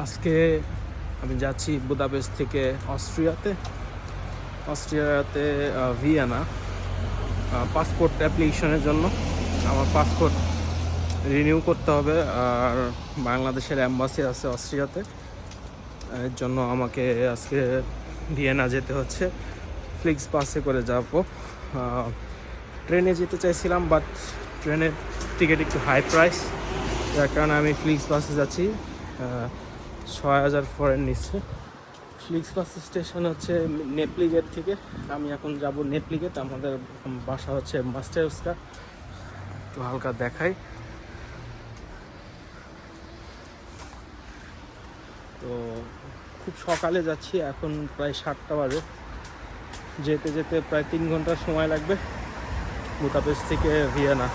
আজকে আমি যাচ্ছি বুদাপেস্ট থেকে অস্ট্রিয়াতে। অস্ট্রিয়াতে ভিয়েনা। পাসপোর্ট অ্যাপ্লিকেশনের জন্য। আমার পাসপোর্ট রিনিউ করতে হবে। আর বাংলাদেশের অ্যাম্বাসি আছে অস্ট্রিয়াতে। এর জন্য আমাকে আজকে ভিয়েনা যেতে হচ্ছে। ফ্লিক্স বাসে করে যাব। ট্রেনে যেতে চাইছিলাম বাট ট্রেনের টিকিট একটু হাই প্রাইস যার কারণে আমি ফ্লিক্স বাসে যাচ্ছি। ছয় হাজার ফরেন নিচ্ছে। ফ্লিক্স বাস স্টেশন হচ্ছে নেপলিগেট থেকে। আমি এখন যাব নেপলিগেট আমাদের বাসা হচ্ছে মাস্টারসকা একটু হালকা দেখাই। তো খুব সকালে যাচ্ছি। এখন প্রায় সাতটা বাজে। যেতে যেতে প্রায় তিন ঘণ্টার সময় লাগবে। বুদাপেস্ট থেকে ভিয়েনা।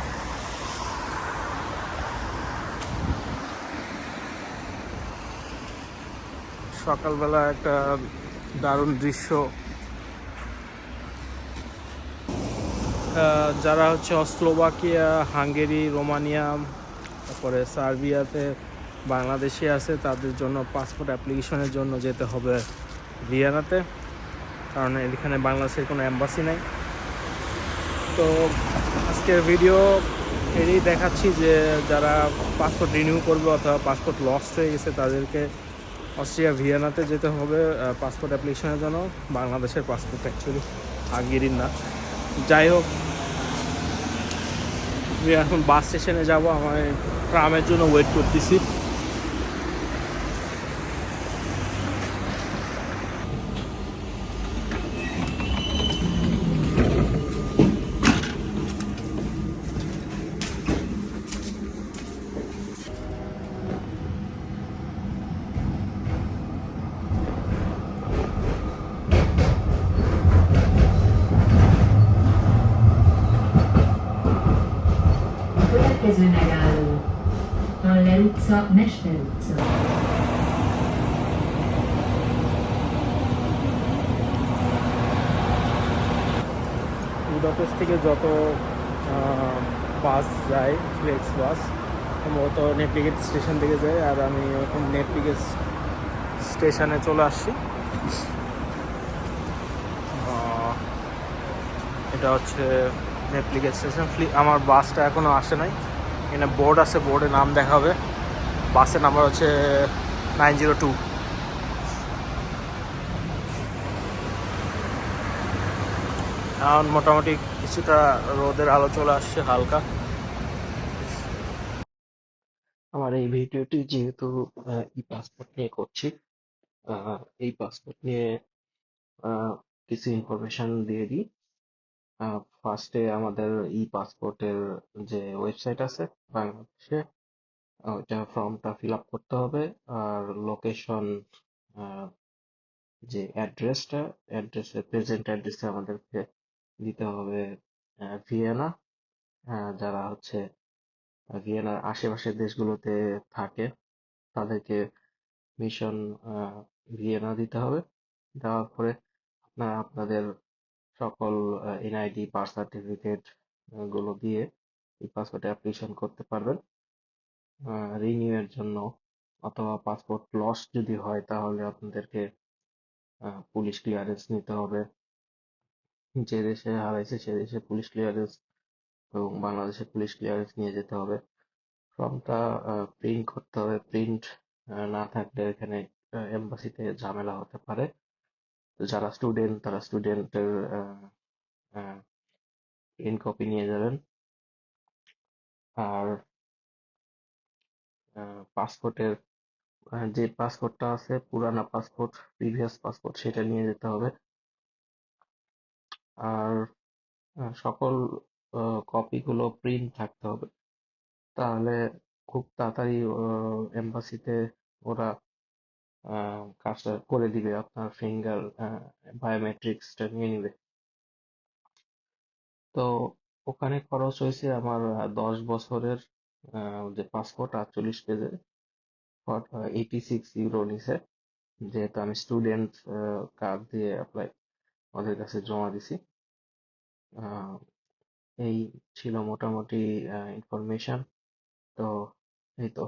সকালবেলা একটা দারুণ দৃশ্য। যারা হচ্ছে অস্লোভাকিয়া হাঙ্গেরি, রোমানিয়া, তারপরে সার্বিয়াতে বাংলাদেশে আছে, তাদের জন্য পাসপোর্ট অ্যাপ্লিকেশনের জন্য যেতে হবে ভিয়েনাতে। কারণ এখানে বাংলাদেশের কোনো অ্যাম্বাসি নাই। তো আজকের ভিডিও এরই দেখাচ্ছি যে যারা পাসপোর্ট রিনিউ করবে অথবা পাসপোর্ট লস্ট হয়ে গেছে, তাদেরকে অস্ট্রিয়া ভিয়েনাতে যেতে হবে পাসপোর্ট অ্যাপ্লিকেশনের জন্য। বাংলাদেশের পাসপোর্ট অ্যাকচুয়ালি আগেরই না। যাই হোক এখন বাস স্টেশনে যাব আমার ট্রামের জন্য ওয়েট করতেছি। Utca, Mester utca. বুদাপেস্ট থেকে যত বাস যায় ফ্লেক্স বাস সম্ভবত নেটলিগেট স্টেশন থেকে যায় আর আমি এখন নেটলিগেট স্টেশনে চলে আসছি। এটা হচ্ছে নেটলিগেট স্টেশন আমার বাসটা এখনও আসে নাই। এখানে বোর্ড আছে বোর্ডে নাম দেখাবে। বাসের নাম্বার হচ্ছে নাইন জিরো টু। এখন মোটামুটি কিছুটা রোদের আলো চলে আসছে, হালকা। আমার এই ভিডিওটি যেহেতু ই পাসপোর্ট নিয়ে করছি এই পাসপোর্ট নিয়ে কিছু ইনফরমেশন দিয়ে দিই। ফার্স্টে আমাদের ই পাসপোর্টের যে ওয়েবসাইট আছে, বাংলাদেশে ওইটা ফর্মটা ফিল আপ করতে হবে। আর লোকেশন যে অ্যাড্রেসটা অ্যাড্রেসের প্রেজেন্ট অ্যাড্রেসে আমাদেরকে দিতে হবে ভিয়েনা যারা হচ্ছে ভিয়েনার আশেপাশের দেশগুলোতে থাকে, তাদেরকে মিশন ভিয়েনা দিতে হবে। দেওয়ার পরে আপনারা আপনাদের সকল এনআইডি বার্থ সার্টিফিকেটগুলো দিয়ে এই পাসপোর্ট অ্যাপ্লিকেশন করতে পারবেন। রিনিউ এর জন্য অথবা পাসপোর্ট লস যদি হয়, তাহলে আপনাদেরকে পুলিশ ক্লিয়ারেন্স নিতে হবে। যে দেশে হারাইছে, সে দেশে পুলিশ ক্লিয়ারেন্স এবং বাংলাদেশে পুলিশ ক্লিয়ারেন্স নিয়ে যেতে হবে। ফর্মটা প্রিন্ট করতে হবে। প্রিন্ট না থাকলে এখানে এম্বাসিতে ঝামেলা হতে পারে। যারা স্টুডেন্ট তারা স্টুডেন্টের প্রিন্ট কপি নিয়ে যাবেন। আর পাসপোর্টের যে পাসপোর্টটা আছে, পুরানা পাসপোর্ট, প্রিভিয়াস পাসপোর্ট, সেটা নিয়ে যেতে হবে। আর সকল কপিগুলো প্রিন্ট থাকতে হবে। তাহলে খুব তাড়াতাড়ি এম্বাসিতে ওরা কাজটা করে দিবে, আপনার ফিঙ্গার বায়োমেট্রিক্সটা নিয়ে নিবে। তো ওখানে খরচ হয়েছে আমার দশ বছরের যে পাসপোর্ট, আটচল্লিশ পেজের। এইটি সিক্স ইউরো নিছে, যেহেতু আমি স্টুডেন্ট কার্ড দিয়ে অ্যাপ্লাই ওদের কাছে জমা দিছি। এই ছিল মোটামুটি ইনফরমেশন তো এই তো,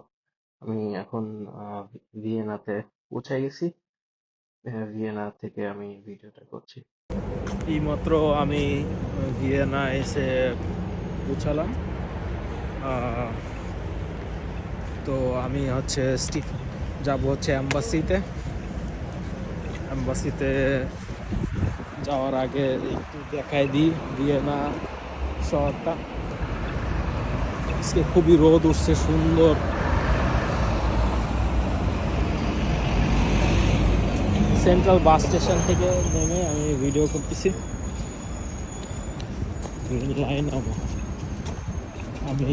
আমি এখন ভিয়েনাতে পৌঁছে গেছি। ভিয়েনা থেকে আমি ভিডিওটা করছি। এইমাত্র আমি ভিয়েনা এসে পৌঁছালাম। তো আমি হচ্ছে স্টিফ, যাব হচ্ছে অ্যাম্বাসিতে অ্যাম্বাসিতে যাওয়ার আগে একটু দেখাই দিই দিয়ে না শহরটা। আজকে খুবই রোদ উঠছে, সুন্দর। সেন্ট্রাল বাস স্টেশন থেকে নেমে আমি ভিডিও করতেছি। লাইন আমি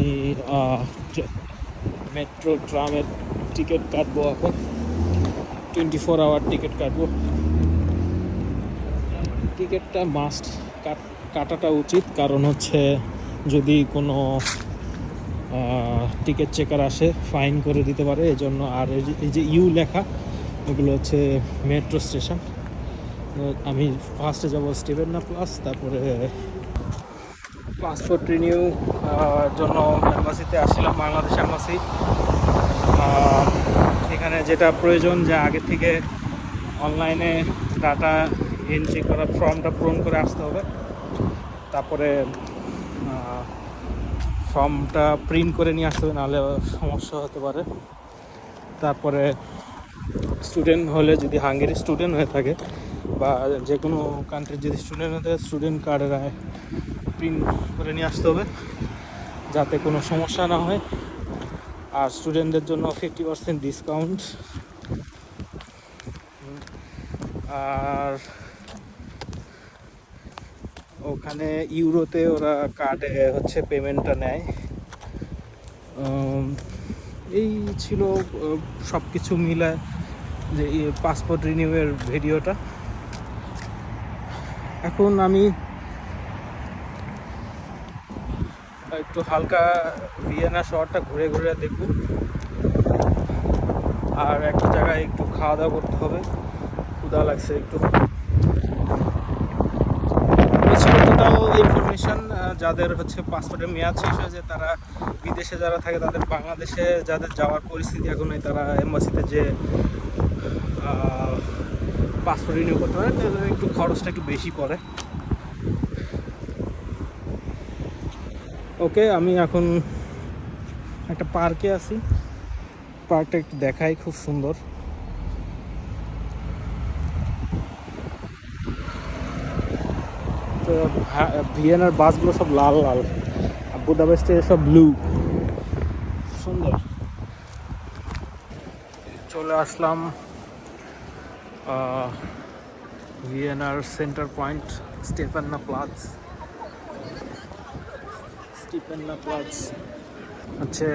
মেট্রো, ট্রামের টিকিট কাটবো এখন। টোয়েন্টি ফোর আওয়ার টিকিট কাটবো। টিকিটটা মাস্ট কাটাটা উচিত। কারণ হচ্ছে যদি কোনো টিকিট চেকার আসে ফাইন করে দিতে পারে। এই জন্য আর এই যে- ইউ লেখা, এগুলো হচ্ছে মেট্রো স্টেশন। আমি ফার্স্টে যাব স্টিভেন্না প্লাস তারপরে পাসপোর্ট রিনিউ জন্য এম্বাসিতে আসছিলাম, বাংলাদেশ এম্বাসি এখানে যেটা প্রয়োজন, যে আগে থেকে অনলাইনে ডাটা এন্ট্রি করা, ফর্মটা পূরণ করে আসতে হবে। তারপরে ফর্মটা প্রিন্ট করে নিয়ে আসতে হবে, নাহলে সমস্যা হতে পারে। তারপরে স্টুডেন্ট হলে যদি হাঙ্গেরি স্টুডেন্ট হয়ে থাকে, বা যে কোনো কান্ট্রির যদি স্টুডেন্ট হয়ে থাকে স্টুডেন্ট কার্ডের প্রিন্ট করে নিয়ে আসতে হবে, যাতে কোনো সমস্যা না হয়। আর স্টুডেন্টদের জন্য ফিফটি পার্সেন্ট ডিসকাউন্ট আর ওখানে ইউরোতে ওরা কার্ডে হচ্ছে পেমেন্টটা নেয়। এই ছিল সব কিছু মিলায় যে পাসপোর্ট রিনিউয়ের ভিডিওটা এখন আমি একটু হালকা ভিয়েনা শহরটা ঘুরে ঘুরে দেখব। আর একটা জায়গায় একটু খাওয়া দাওয়া করতে হবে। ক্ষুধা লাগছে একটু। ইনফরমেশন যাদের হচ্ছে পাসপোর্টের মেয়াদ শেষ হয়েছে, তারা বিদেশে যারা থাকে, তাদের বাংলাদেশে যাদের যাওয়ার পরিস্থিতি এখন নেই, তারা এম্বাসিতে যে পাসপোর্ট রিনিউ করতে পারে একটু খরচটা একটু বেশি পড়ে। ওকে, আমি এখন একটা পার্কে আছি। পার্কটা একটু দেখাই, খুব সুন্দর। তো ভিয়েনার বাসগুলো সব লাল লাল। আর বুদাপেস্টে সব ব্লু। সুন্দর। চলে আসলাম ভিয়েনার সেন্টার পয়েন্ট, স্টেফান্না প্লাজ। হচ্ছে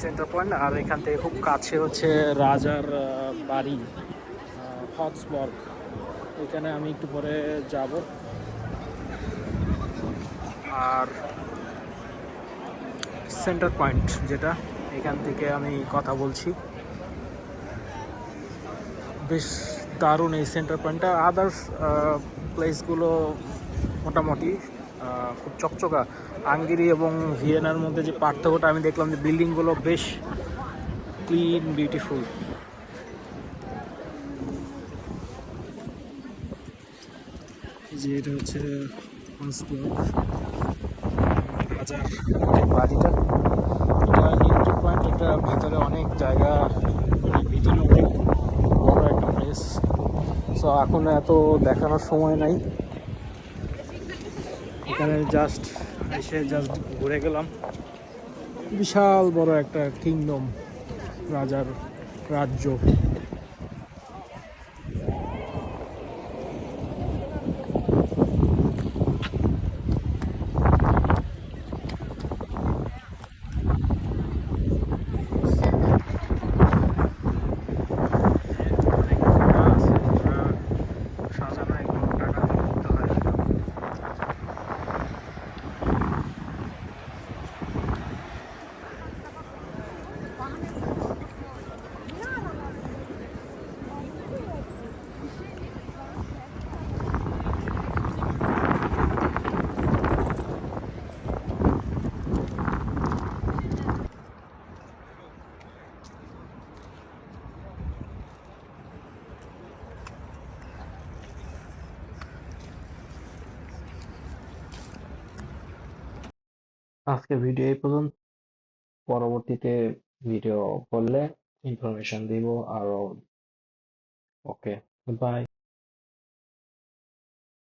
সেন্টার পয়েন্ট আর এখান থেকে খুব কাছে হচ্ছে রাজার বাড়ি হটসবর্গ এখানে আমি একটু পরে যাব। আর সেন্টার পয়েন্ট যেটা, এখান থেকে আমি কথা বলছি। বেশ দারুণ এই সেন্টার পয়েন্টটা আদার্স প্লেসগুলো মোটামুটি খুব চকচকা। আঙ্গিরি এবং ভিয়েনার মধ্যে যে পার্থক্যটা আমি দেখলাম যে বিল্ডিংগুলো বেশ ক্লিন বিউটিফুল যে এটা হচ্ছে বাড়িটা। এটা এন্ট্রি পয়েন্ট এটা ভিতরে অনেক জায়গা মানে ভিতরে অনেক বড় একটা প্লেস সো এখন এত দেখানোর সময় নাই। এখানে জাস্ট এসে জাস্ট ঘুরে গেলাম। বিশাল বড় একটা কিংডম রাজার রাজ্য। আজকের ভিডিও এই পর্যন্ত। পরবর্তীতে ভিডিও করলে ইনফরমেশন দিব আরও। Okay bye